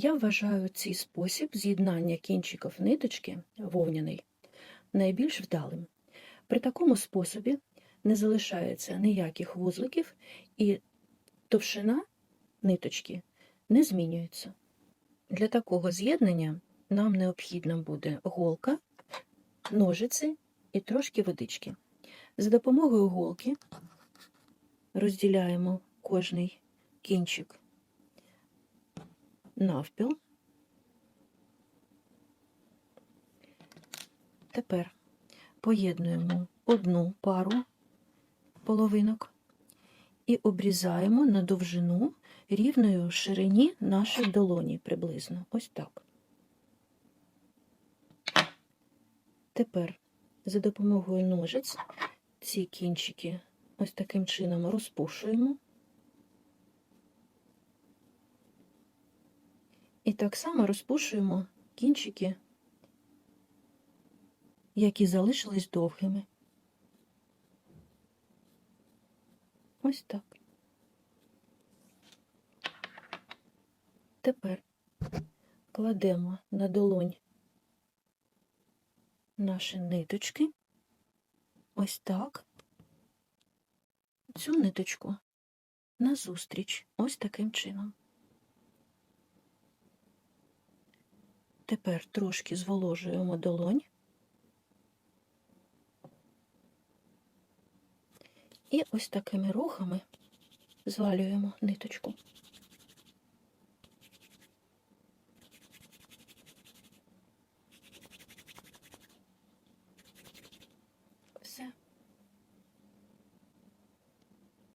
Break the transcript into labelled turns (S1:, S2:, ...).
S1: Я вважаю цей спосіб з'єднання кінчиків ниточки вовняний найбільш вдалим. При такому способі не залишається ніяких вузликів і товщина ниточки не змінюється. Для такого з'єднання нам необхідна буде голка, ножиці і трошки водички. За допомогою голки розділяємо кожний кінчик навпіл. Тепер поєднуємо одну пару половинок і обрізаємо на довжину рівною ширині нашої долоні приблизно. Ось так. Тепер за допомогою ножиць ці кінчики ось таким чином розпушуємо. І так само розпушуємо кінчики, які залишились довгими. Ось так. Тепер кладемо на долонь наші ниточки. Ось так. Цю ниточку назустріч, ось таким чином. Тепер трошки зволожуємо долонь. І ось такими рухами звалюємо ниточку.